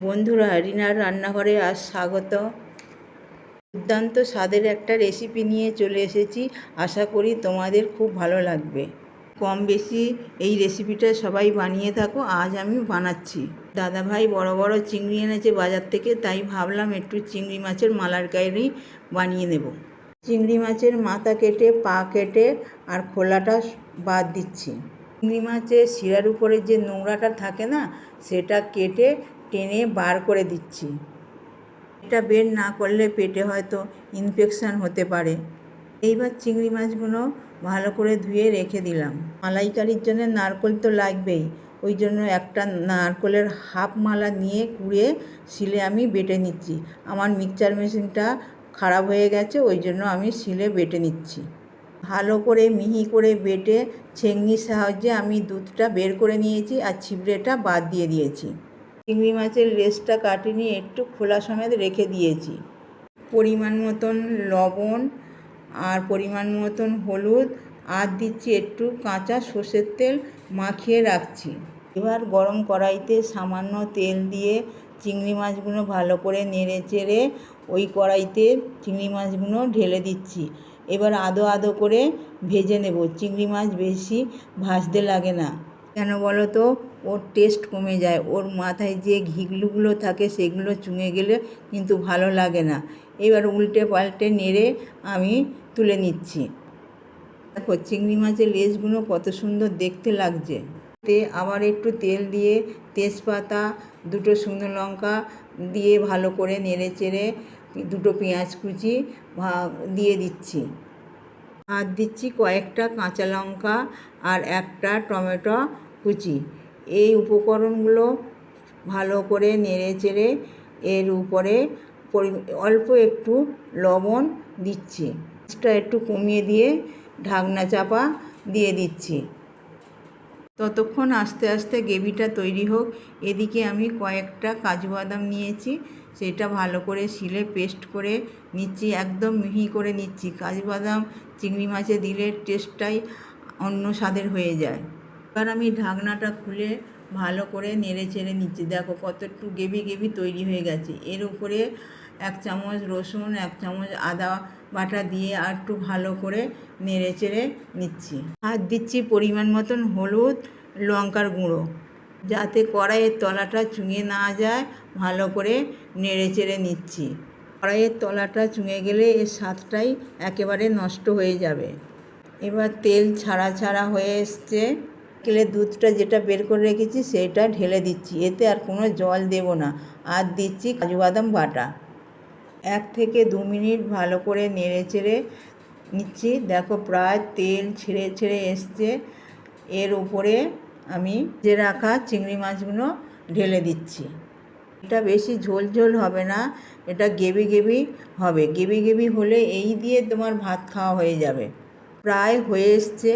বন্ধুরা, রিনার রান্নাঘরে আজ স্বাগত। দুর্দান্ত স্বাদের একটা রেসিপি নিয়ে চলে এসেছি। আশা করি তোমাদের খুব ভালো লাগবে। কম বেশি এই রেসিপিটা সবাই বানিয়ে থাকো, আজ আমি বানাচ্ছি। দাদাভাই বড় বড় চিংড়ি এনেছে বাজার থেকে, তাই ভাবলাম একটু চিংড়ি মাছের মালার মালাইকারি বানিয়ে নেব। চিংড়ি মাছের মাথা কেটে, পা কেটে আর খোলাটা বাদ দিচ্ছি। চিংড়ি মাছের শিরার উপরে যে নোংরাটা থাকে না, সেটা কেটে টেনে বার করে দিচ্ছি। এটা বের না করলে পেটে হয়তো ইনফেকশান হতে পারে। এইবার চিংড়ি মাছগুলো ভালো করে ধুয়ে রেখে দিলাম। মালাইকারির জন্য নারকোল তো লাগবেই, ওই জন্য একটা নারকোলের হাফ মালা নিয়ে কুড়ে শিলে আমি বেটে নিচ্ছি। আমার মিক্সচার মেশিনটা খারাপ হয়ে গেছে, ওই জন্য আমি শিলে বেটে নিচ্ছি। ভালো করে মিহি করে বেটে ছেঁকনির সাহায্যে আমি দুধটা বের করে নিয়েছি আর ছিবড়েটা বাদ দিয়ে দিয়েছি। চিংড়ি মাছের লেজটা কাটিনি একটু খোলা সমেত রেখে দিয়েছি। পরিমাণ মতন লবণ আর পরিমাণ মতন হলুদ আর দিচ্ছি একটু কাঁচা সর্ষের তেল মাখিয়ে রাখছি। এবার গরম কড়াইতে সামান্য তেল দিয়ে চিংড়ি মাছগুলো ভালো করে নেড়ে চেড়ে ওই কড়াইতে চিংড়ি মাছগুলো ঢেলে দিচ্ছি। এবার আদো আদো করে ভেজে নেব। চিংড়ি মাছ বেশি ভাজতে লাগে না। কেন বলো তো? ওর টেস্ট কমে যায়। ওর মাথায় যে ঘিগুলোগুলো থাকে সেগুলো চুঙে গেলে কিন্তু ভালো লাগে না। এবার উল্টে পাল্টে নেড়ে আমি তুলে নিচ্ছি। দেখো, চিংড়ি মাছের লেজগুলো কত সুন্দর দেখতে লাগছে। তে আবার একটু তেল দিয়ে তেজপাতা, দুটো শুকনো লঙ্কা দিয়ে ভালো করে নেড়ে চেড়ে দুটো পেঁয়াজ কুচি দিয়ে দিচ্ছি। আর দিচ্ছি কয়েকটা কাঁচা লঙ্কা আর একটা টমেটো কুচি। এই উপকরণগুলো ভালো করে নেড়ে চেড়ে এর উপরে অল্প একটু লবণ দিচ্ছি। একটু কমিয়ে দিয়ে ঢাকনা চাপা দিয়ে দিচ্ছি। ততক্ষণ আস্তে আস্তে গ্রেভিটা তৈরি হোক। এদিকে আমি কয়েকটা কাজু বাদাম নিয়েছি, সেটা ভালো করে শিলে পেস্ট করে নিচ্ছি, একদম মিহি করে নিচ্ছি। কাজু বাদাম, চিংড়ি মাছে দিলে টেস্টটাই অন্য স্বাদের হয়ে যায়। এবার আমি ঢাকনাটা খুলে ভালো করে নেড়ে চেড়ে নিচ্ছি। দেখো কত একটু গেবি গেবি তৈরি হয়ে গেছে। এর উপরে এক চামচ রসুন, এক চামচ আদা বাটা দিয়ে আর একটু ভালো করে নেড়ে চেড়ে নিচ্ছি। আর দিচ্ছি পরিমাণ মতন হলুদ, লঙ্কার গুঁড়ো। যাতে কড়াইয়ের তলাটা চুঙে না যায়, ভালো করে নেড়ে চেড়ে নিচ্ছি। কড়াইয়ের তলাটা চুঙে গেলে এর স্বাদটাই একেবারে নষ্ট হয়ে যাবে। এবার তেল ছাড়া ছাড়া হয়ে এসছে। কেলে দুধটা যেটা বের করে রেখেছি, সেটা ঢেলে দিচ্ছি। এতে আর কোনো জল দেব না। আর দিচ্ছি কাজু বাদাম বাটা। এক থেকে দু মিনিট ভালো করে নেড়ে চেড়ে নিচ্ছি। দেখো প্রায় তেল ছেড়ে ছেড়ে এসছে। এর উপরে আমি যে রাখা চিংড়ি মাছগুলো ঢেলে দিচ্ছি। এটা বেশি ঝোল ঝোল হবে না, এটা গেবি গেবি হবে। গেবি গেবি হলে এই দিয়ে তোমার ভাত খাওয়া হয়ে যাবে। প্রায় হয়ে এসছে।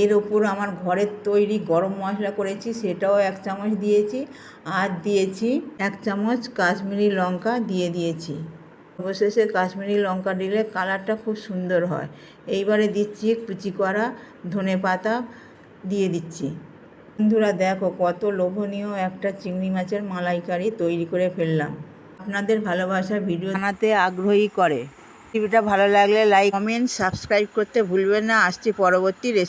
এর ওপর আমার ঘরের তৈরি গরম মশলা করেছি, সেটাও এক চামচ দিয়েছি। আর দিয়েছি এক চামচ কাশ্মীরি লঙ্কা দিয়ে দিয়েছি। অবশেষে কাশ্মীরি লঙ্কা দিলে কালারটা খুব সুন্দর হয়। এইবারে দিচ্ছি কুচি করা ধনে পাতা দিয়ে দিচ্ছি। বন্ধুরা দেখো কত লোভনীয় একটা চিংড়ি মাছের মালাইকারি তৈরি করে ফেললাম। আপনাদের ভালোবাসা ভিডিও বানাতে আগ্রহী করে। রেসিপিটা ভালো লাগলে লাইক কমেন্ট সাবস্ক্রাইব করতে ভুলবেন না। আসছি পরবর্তী রেসিপি